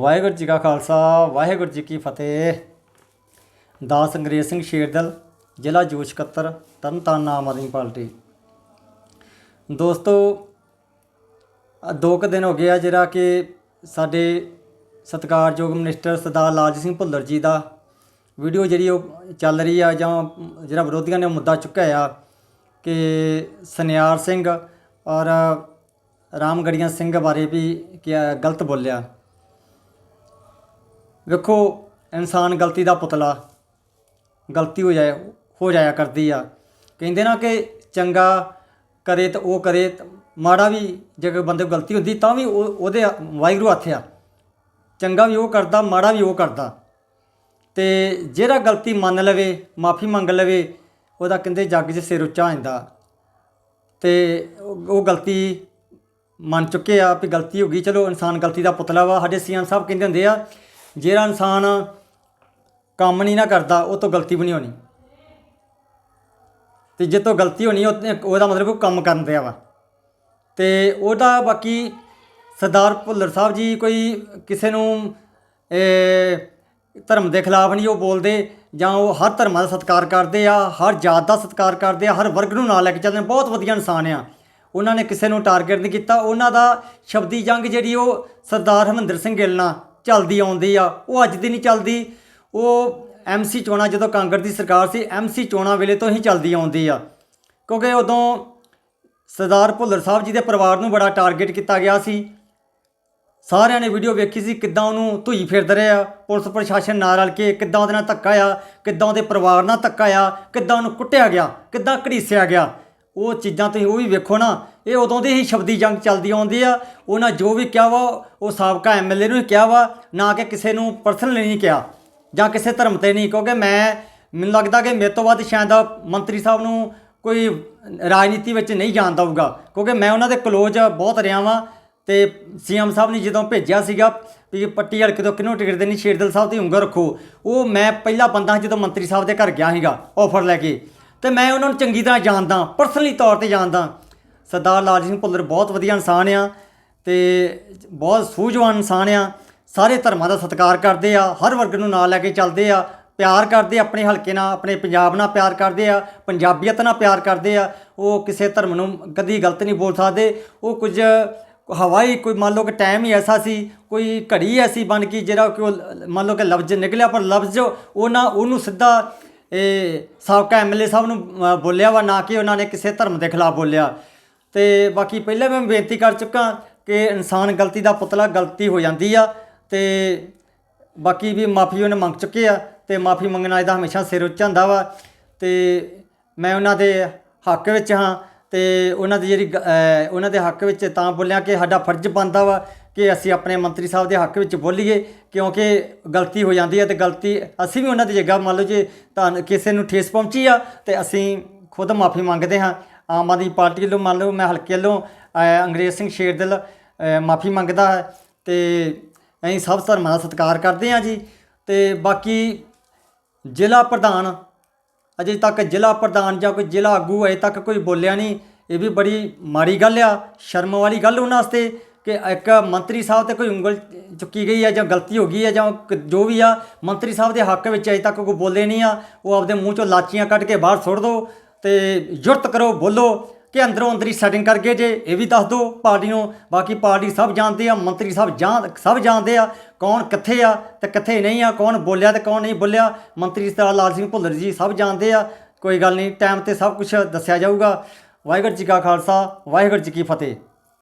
ਵਾਹਿਗੁਰੂ ਜੀ ਕਾ ਖਾਲਸਾ, ਵਾਹਿਗੁਰੂ ਜੀ ਕੀ ਫਤਿਹ। ਦਾਸ ਅੰਗਰੇਜ਼ ਸਿੰਘ ਸ਼ੇਰਦਲ, ਜ਼ਿਲ੍ਹਾ ਜੋਸ਼ 71 ਤਰਨਤਾਰਨ ਆਮ ਆਦਮੀ ਪਾਰਟੀ। ਦੋਸਤੋ, ਦੋ ਕੁ ਦਿਨ ਹੋ ਗਏ ਆ ਜਿਹੜਾ ਕਿ ਸਾਡੇ ਸਤਿਕਾਰਯੋਗ ਮਿਨਿਸਟਰ ਸਰਦਾਰ ਲਾਲਜੀਤ ਸਿੰਘ ਭੁੱਲਰ ਜੀ ਦਾ ਵੀਡੀਓ ਜਿਹੜੀ ਉਹ ਚੱਲ ਰਹੀ ਆ ਜਾਂ ਜਿਹੜਾ ਵਿਰੋਧੀਆਂ ਨੇ ਉਹ ਮੁੱਦਾ ਚੁੱਕਿਆ ਆ ਕਿ ਸਨਿਆਰ ਸਿੰਘ ਔਰ ਰਾਮਗੜੀਆਂ ਸਿੰਘ ਬਾਰੇ ਵੀ ਕਿਹਾ ਗਲਤ ਬੋਲਿਆ। ਵੇਖੋ, ਇਨਸਾਨ ਗਲਤੀ ਦਾ ਪੁਤਲਾ ਗਲਤੀ ਹੋ ਜਾਏ, ਹੋ ਜਾਇਆ ਕਰਦੀ ਆ। ਕਹਿੰਦੇ ਨਾ ਕਿ ਚੰਗਾ ਕਰੇ ਤਾਂ ਉਹ ਕਰੇ, ਮਾੜਾ ਵੀ ਜੇ ਕੋਈ ਬੰਦੇ ਕੋਲ ਗਲਤੀ ਹੁੰਦੀ ਤਾਂ ਵੀ ਉਹ ਉਹਦੇ ਵਾਹਿਗੁਰੂ ਹੱਥ ਆ। ਚੰਗਾ ਵੀ ਉਹ ਕਰਦਾ, ਮਾੜਾ ਵੀ ਉਹ ਕਰਦਾ। ਤੇ ਜਿਹੜਾ ਗਲਤੀ ਮੰਨ ਲਵੇ, ਮਾਫੀ ਮੰਗ ਲਵੇ, ਉਹਦਾ ਕਹਿੰਦੇ ਜੱਗ 'ਚ ਸਿਰ ਉੱਚਾ ਹੋ ਜਾਂਦਾ। ਤੇ ਉਹ ਉਹ ਗਲਤੀ ਮੰਨ ਚੁੱਕੇ ਆ ਵੀ ਗਲਤੀ ਹੋ ਗਈ, ਚਲੋ ਇਨਸਾਨ ਗਲਤੀ ਦਾ ਪੁਤਲਾ ਵਾ। ਸਾਡੇ ਸੀਐਮ ਸਾਹਿਬ ਕਹਿੰਦੇ ਹੁੰਦੇ ਆ ਜਿਹੜਾ ਇਨਸਾਨ ਕੰਮ ਨਹੀਂ ਨਾ ਕਰਦਾ ਉਹ ਤੋਂ ਗਲਤੀ ਵੀ ਨਹੀਂ ਹੋਣੀ। ਤੇ ਜੇ ਤੋਂ ਗਲਤੀ ਹੋਣੀ ਉਹ- ਉਹਦਾ ਮਤਲਬ ਉਹ ਕੰਮ ਕਰਨ ਦਿਆ ਵਾ। ਤੇ ਉਹਦਾ ਬਾਕੀ ਸਰਦਾਰ ਭੁੱਲਰ ਸਾਹਿਬ ਜੀ ਕੋਈ ਕਿਸੇ ਨੂੰ ਇਹ, ਧਰਮ ਦੇ ਖਿਲਾਫ ਨਹੀਂ ਉਹ ਬੋਲਦੇ ਜਾਂ ਉਹ ਹਰ ਧਰਮਾਂ ਦਾ ਸਤਿਕਾਰ ਕਰਦੇ ਆ ਹਰ ਜਾਤ ਦਾ ਸਤਿਕਾਰ ਕਰਦੇ ਆ ਹਰ ਵਰਗ ਨੂੰ ਨਾਲ ਲੈ ਕੇ ਚੱਲਦੇ ਨੇ ਬਹੁਤ ਵਧੀਆ ਇਨਸਾਨ ਆ। ਉਹਨਾਂ ਨੇ ਕਿਸੇ ਨੂੰ ਟਾਰਗੇਟ ਨਹੀਂ ਕੀਤਾ। ਉਹਨਾਂ ਦਾ ਸ਼ਬਦੀ ਜੰਗ ਜਿਹੜੀ ਉਹ ਸਰਦਾਰ ਹਰਮਿੰਦਰ ਸਿੰਘ ਗਿੱਲ ਨਾਲ ਚੱਲਦੀ ਆਉਂਦੀ ਆ, ਉਹ ਅੱਜ ਦੀ ਨਹੀਂ ਚੱਲਦੀ। ਉਹ ਐਮਸੀ ਚੋਣਾਂ ਜਦੋਂ ਕਾਂਗਰਸ ਦੀ ਸਰਕਾਰ ਸੀ ਐਮਸੀ ਚੋਣਾਂ ਵੇਲੇ ਤੋਂ ਹੀ ਚੱਲਦੀ ਆਉਂਦੀ ਆ। ਕਿਉਂਕਿ ਉਦੋਂ ਸਰਦਾਰ ਭੁੱਲਰ ਸਾਹਿਬ ਜੀ ਦੇ ਪਰਿਵਾਰ ਨੂੰ ਬੜਾ ਟਾਰਗੇਟ ਕੀਤਾ ਗਿਆ ਸੀ। ਸਾਰਿਆਂ ਨੇ ਵੀਡੀਓ ਵੇਖੀ ਸੀ ਕਿੱਦਾਂ ਉਹਨੂੰ ਧੂਈ ਫਿਰਦੇ ਰਹੇ ਆ। ਪੁਲਿਸ ਪ੍ਰਸ਼ਾਸਨ ਨਾਲ ਰਲ ਕੇ ਕਿੱਦਾਂ ਉਹਦੇ ਨਾਲ ਧੱਕਾ ਆ, ਕਿੱਦਾਂ ਉਹਦੇ ਪਰਿਵਾਰ ਨਾਲ ਧੱਕਾ ਆ, ਕਿੱਦਾਂ ਉਹਨੂੰ ਕੁੱਟਿਆ ਗਿਆ, ਕਿੱਦਾਂ ਘੜੀਸਿਆ ਗਿਆ। ਉਹ ਚੀਜ਼ਾਂ ਤੁਸੀਂ ਉਹ ਵੀ ਵੇਖੋ ਨਾ ਇਹ ਉਦੋਂ ਦੀ ਹੀ ਸ਼ਬਦੀ ਜੰਗ ਚੱਲਦੀ ਆਉਂਦੀ ਆ। ਉਹਨਾਂ ਜੋ ਵੀ ਕਿਹਾ ਵਾ, ਉਹ ਸਾਬਕਾ ਐਮਐਲਏ ਨੂੰ ਹੀ ਕਿਹਾ ਵਾ, ਨਾ ਕਿ ਕਿਸੇ ਨੂੰ ਪਰਸਨਲੀ ਨਹੀਂ ਕਿਹਾ, ਜਾਂ ਕਿਸੇ ਧਰਮ ਤੇ ਨਹੀਂ। ਕਿਉਂਕਿ ਮੈਂ, ਮੈਨੂੰ ਲੱਗਦਾ ਕਿ ਮੇਰੇ ਤੋਂ ਵੱਧ ਸ਼ਾਇਦ ਮੰਤਰੀ ਸਾਹਿਬ ਨੂੰ ਕੋਈ ਰਾਜਨੀਤੀ ਵਿੱਚ ਨਹੀਂ ਜਾਣਦਾ ਹੋਊਗਾ ਕਿਉਂਕਿ ਮੈਂ ਉਹਨਾਂ ਦੇ ਕਲੋਜ਼ ਬਹੁਤ ਰਿਹਾ ਵਾਂ ਤੇ ਸੀਐਮ ਸਾਹਿਬ ਨੇ ਜਦੋਂ ਭੇਜਿਆ ਸੀਗਾ ਵੀ ਪੱਟੀ ਹਲਕੇ ਤੋਂ ਕਿਹਨੂੰ ਟਿਕਟ ਦੇਣੀ, ਸ਼ੇਰਦਲ ਸਾਹਿਬ ਦੀ ਉਂਗਰ ਰੱਖੋ। ਉਹ ਮੈਂ ਪਹਿਲਾ ਬੰਦਾ ਜਦੋਂ ਮੰਤਰੀ ਸਾਹਿਬ ਦੇ ਘਰ ਗਿਆ ਸੀਗਾ ਆਫਰ ਲੈ ਕੇ। ਤੇ ਮੈਂ ਉਹਨਾਂ ਨੂੰ ਚੰਗੀ ਤਰ੍ਹਾਂ ਜਾਣਦਾ ਪਰਸਨਲੀ ਤੌਰ ਤੇ ਜਾਣਦਾ। ਸਰਦਾਰ ਲਾਲ ਸਿੰਘ ਭੁੱਲਰ ਬਹੁਤ ਵਧੀਆ ਇਨਸਾਨ ਆ ਤੇ ਬਹੁਤ ਸੂਝਵਾਨ ਇਨਸਾਨ ਆ। ਸਾਰੇ ਧਰਮਾਂ ਦਾ ਸਤਿਕਾਰ ਕਰਦੇ ਆ, ਹਰ ਵਰਗ ਨੂੰ ਨਾਲ ਲੈ ਕੇ ਚੱਲਦੇ ਆ, ਪਿਆਰ ਕਰਦੇ ਆਪਣੇ ਹਲਕੇ ਨਾਲ, ਆਪਣੇ ਪੰਜਾਬ ਨਾਲ ਪਿਆਰ ਕਰਦੇ ਆ, ਪੰਜਾਬੀਅਤ ਨਾਲ ਪਿਆਰ ਕਰਦੇ ਆ। ਉਹ ਕਿਸੇ ਧਰਮ ਨੂੰ ਕਦੀ ਗਲਤ ਨਹੀਂ ਬੋਲ ਸਕਦੇ। ਉਹ ਕੁਝ ਹਵਾਈ, ਕੋਈ ਮੰਨ ਲਓ ਕਿ ਟਾਈਮ ਹੀ ਐਸਾ ਸੀ, ਕੋਈ ਘੜੀ ਐਸੀ ਬਣ ਗਈ ਜਿਹੜਾ ਕਿ ਉਹ ਮੰਨ ਲਓ ਕਿ ਲਫ਼ਜ਼ ਨਿਕਲਿਆ, ਪਰ ਲਫ਼ਜ਼ ਉਹ ਨਾ ਉਹਨੂੰ ਸਿੱਧਾ, ਇਹ ਸਾਬਕਾ ਐਮਐਲਏ ਸਾਹਿਬ ਨੂੰ ਬੋਲਿਆ ਵਾ, ਨਾ ਕਿ ਉਹਨਾਂ ਨੇ ਕਿਸੇ ਧਰਮ ਦੇ ਖਿਲਾਫ ਬੋਲਿਆ। ਤੇ ਬਾਕੀ ਪਹਿਲਾਂ ਮੈਂ ਬੇਨਤੀ ਕਰ ਚੁੱਕਾ ਕਿ ਇਨਸਾਨ ਗਲਤੀ ਦਾ ਪੁਤਲਾ ਗਲਤੀ ਹੋ ਜਾਂਦੀ ਆ ਤੇ ਬਾਕੀ ਵੀ ਮਾਫੀ ਉਹਨੇ ਮੰਗ ਚੁੱਕੇ ਆ ਤੇ ਮਾਫੀ ਮੰਗਣਾ ਇਹਦਾ ਹਮੇਸ਼ਾ ਸਿਰ ਉੱਚਾ ਹੁੰਦਾ ਵਾ ਤੇ ਮੈਂ ਉਹਨਾਂ ਦੇ ਹੱਕ ਵਿੱਚ ਹਾਂ ਤੇ ਉਹਨਾਂ ਦੀ ਜਿਹੜੀ ਗ- ਉਹਨਾਂ ਦੇ ਹੱਕ ਵਿੱਚ ਤਾਂ ਬੋਲਿਆ ਕਿ ਸਾਡਾ ਫਰਜ਼ ਬਣਦਾ ਵਾ ਕਿ ਅਸੀਂ ਆਪਣੇ ਮੰਤਰੀ ਸਾਹਿਬ ਦੇ ਹੱਕ ਵਿੱਚ ਬੋਲੀਏ ਕਿਉਂਕਿ ਗਲਤੀ ਹੋ ਜਾਂਦੀ ਹੈ ਤੇ ਗਲਤੀ ਅਸੀਂ ਵੀ ਉਹਨਾਂ ਦੀ ਜਗ੍ਹਾ ਮੰਨ ਲਓ ਜੇ ਤਾਂ ਕਿਸੇ ਨੂੰ ਠੇਸ ਪਹੁੰਚੀ ਆ ਤੇ ਅਸੀਂ ਖੁਦ ਮਾਫੀ ਮੰਗਦੇ ਹਾਂ। ਆਮ ਆਦਮੀ ਪਾਰਟੀ ਵੱਲੋਂ ਮੰਨ ਲਓ ਮੈਂ ਹਲਕੇ ਵੱਲੋਂ ਅੰਗਰੇਜ਼ ਸਿੰਘ ਸ਼ੇਰਦਿਲ ਮਾਫੀ ਮੰਗਦਾ ਹੈ ਤੇ ਅਸੀਂ ਸਭ ਧਰਮਾਂ ਦਾ ਸਤਿਕਾਰ ਕਰਦੇ ਹਾਂ ਜੀ। ਤੇ ਬਾਕੀ ਜ਼ਿਲ੍ਹਾ ਪ੍ਰਧਾਨ, ਅਜੇ ਤੱਕ ਜ਼ਿਲ੍ਹਾ ਪ੍ਰਧਾਨ ਜਾਂ ਕੋਈ ਜ਼ਿਲ੍ਹਾ ਆਗੂ ਅਜੇ ਤੱਕ ਕੋਈ ਬੋਲਿਆ ਨਹੀਂ। ਇਹ ਵੀ ਬੜੀ ਮਾੜੀ ਗੱਲ ਆ, ਸ਼ਰਮ ਵਾਲੀ ਗੱਲ ਉਹਨਾਂ ਵਾਸਤੇ ਕਿ ਇੱਕ ਮੰਤਰੀ ਸਾਹਿਬ ਤੇ ਕੋਈ ਉਂਗਲ ਚੁੱਕੀ ਗਈ ਹੈ ਜਾਂ ਗਲਤੀ ਹੋ ਗਈ ਹੈ ਜਾਂ ਕ- ਜੋ ਵੀ ਆ, ਮੰਤਰੀ ਸਾਹਿਬ ਦੇ ਹੱਕ ਵਿੱਚ ਅਜੇ ਤੱਕ ਕੋਈ ਬੋਲੇ ਨਹੀਂ ਆ, ਉਹ ਆਪਦੇ ਮੂੰਹ ਚੋਂ ਲਾਚੀਆਂ ਕੱਢ ਕੇ ਬਾਹਰ ਸੁੱਟ ਦਿਓ ਤੇ ਜੁਰਤ ਕਰੋ, ਬੋਲੋ ਕਿ ਅੰਦਰੋਂ ਅੰਦਰੀ ਸੈਟਿੰਗ ਕਰਕੇ ਜੇ, ਇਹ ਵੀ ਦੱਸ ਦਿਓ ਪਾਰਟੀ ਨੂੰ ਬਾਕੀ ਪਾਰਟੀ ਸਭ ਜਾਣਦੇ ਆ, ਮੰਤਰੀ ਸਾਹਿਬ ਜਾਣ, ਸਭ ਜਾਣਦੇ ਆ ਕੌਣ ਕਿੱਥੇ ਆ ਤੇ ਕਿੱਥੇ ਨਹੀਂ ਆ, ਕੌਣ ਬੋਲਿਆ ਤੇ ਕੌਣ ਨਹੀਂ ਬੋਲਿਆ। ਮੰਤਰੀ ਸਰਦਾਰ ਲਾਲ ਸਿੰਘ ਭੁੱਲਰ ਜੀ ਸਭ ਜਾਣਦੇ ਆ, ਕੋਈ ਗੱਲ ਨਹੀਂ ਟਾਈਮ ਤੇ ਸਭ ਕੁਝ ਦੱਸਿਆ ਜਾਊਗਾ। ਵਾਹਿਗੁਰੂ ਜੀ ਕਾ ਖਾਲਸਾ, ਵਾਹਿਗੁਰੂ ਜੀ ਕੀ ਫਤਿਹ।